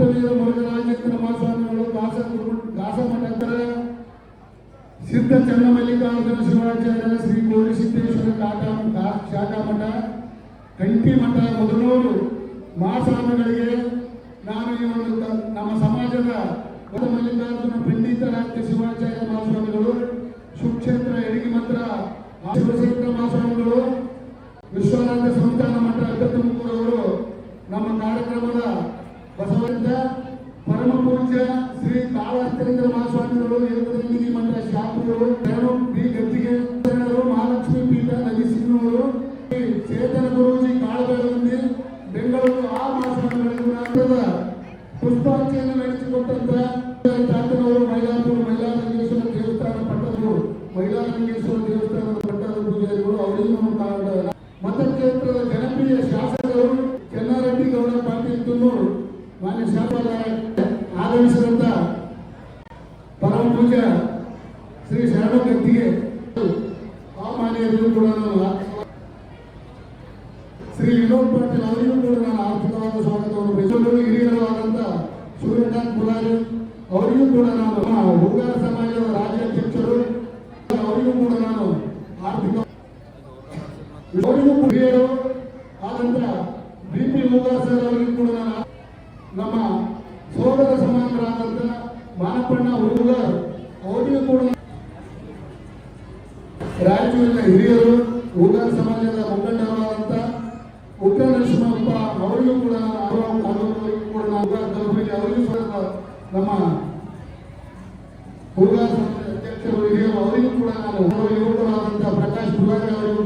ಆಂತರ್ಯದ ಮೂಲಕ ರಾಜಕೀಯ ಮಾಸಾನಗಳು ದಾಸ ದಾಸ ಮಠಾಂತರ ಸಿದ್ಧ ಚನ್ನಮಲ್ಲಿಕಾರ್ಜುನ ಶಿವಾಚಾರ್ಯ ಶ್ರೀ ಕೋರಿ ಸಿದ್ದೇಶ್ವರ ಕಾಟಾ ಶಾಖಾ ಮಠ ಕಂಠಿ ಮಠ ಮೊದಲೂರು ಮಾಸಾನಗಳಿಗೆ ನಾನು ಈ ಒಂದು ನಮ್ಮ ಸಮಾಜದ ಮಲ್ಲಿಕಾರ್ಜುನ ಪಂಡಿತರಾಜ್ಯ ಶಿವಾಚಾರ್ಯ ಮಹಾಸ್ವಾಮಿಗಳು, ಸುಕ್ಷೇತ್ರ ಎಡಗಿ ಮತ್ರ ಶಿವಶೇಖರ ಮಹಾಸ್ವಾಮಿಗಳು ವಿಶ್ವನಾಥ ಸಂತಾನ ಮಠ ಅಡ್ಡ ತುಮಕೂರು ಅವರು ನಮ್ಮ ಕಾರ್ಯಕ್ರಮದ ಬಸವರಿಂದ ಪರಮ ಪೂಜ್ಯ ಶ್ರೀ ಕಾಳಹಸ್ತೇಂದ್ರ ಮಹಾಸ್ವಾಮಿಗಳು ಏಕದಂಗಿನಿ ಮಠ ಶಾಪುರರು ಶರಣು ಬಿ ಗದ್ದಿಗೆ ಶರಣರು ಮಹಾಲಕ್ಷ್ಮೀ ಪೀಠ ನದಿಸಿಂಹವರು ಶ್ರೀ ಚೇತನ ಗುರೂಜಿ ಕಾಳಬೇಡಗುಂದಿ ಬೆಂಗಳೂರು ಆ ಮಹಾಸ್ವಾಮಿಗಳಿಗೂ ನಾಟದ ಪುಷ್ಪಾರ್ಚೆಯನ್ನು ನಡೆಸಿಕೊಟ್ಟಂತ ಮಾನ್ಯ ಶಾಸಕರ ಆಗಮಿಸಿದಂತ ಪರಮ ಪೂಜ ಶ್ರೀ ಶರಣ ವ್ಯಕ್ತಿಗೆ ಕೂಡ ನಾನು ಶ್ರೀ ವಿನೋದ್ ಪಾಟೀಲ್ ಅವರಿಗೂ ಕೂಡ ನಾನು ಆರ್ಥಿಕವಾದ ಸ್ವಾಗತವನ್ನು ಬೆಂಗಳೂರು ಹಿರಿಯರು ಆದಂತ ಸೂರ್ಯಕಾಂತ್ ಪುರಾರಿ ಅವರಿಗೂ ಕೂಡ ನಾನು ಹುಡುಗರ ಸಮಾಜದ ರಾಜ್ಯಾಧ್ಯಕ್ಷರು ಅವರಿಗೂ ಕೂಡ ನಾನು ಆರ್ಥಿಕ ಅವರಿಗೂ ಹಿರಿಯರು ಆದಂತ ಬಿ ಪಿ ಸರ್ ಅವರಿಗೂ ಕೂಡ ನಾನು ನಮ್ಮ ಸೋದರ ಸಮಾನರಾದಂತ ಮಾನಪ್ಪಣ್ಣ ಹುಡುಗರ್ ಅವರಿಗೂ ಕೂಡ ರಾಯಚೂರಿನ ಹಿರಿಯರು, ಉಗಾರ್ ಸಮಾಜದ ಮುಖಂಡರಾದಂತ ಉಗ್ರ ನರಸಿಂಹಪ್ಪ ಅವರಿಗೂ ಕೂಡ ಕೂಡ ನಾವು ಅವರಿಗೂ ಕೂಡ ನಮ್ಮ ಉಗಾರ್ ಸಮಾಜದ ಅಧ್ಯಕ್ಷರು, ಹಿರಿಯರು, ಅವರಿಗೂ ಕೂಡ ಯುವಕರಾದಂತ ಪ್ರಕಾಶ್ ಪುರಾರಿ ಅವರಿಗೂ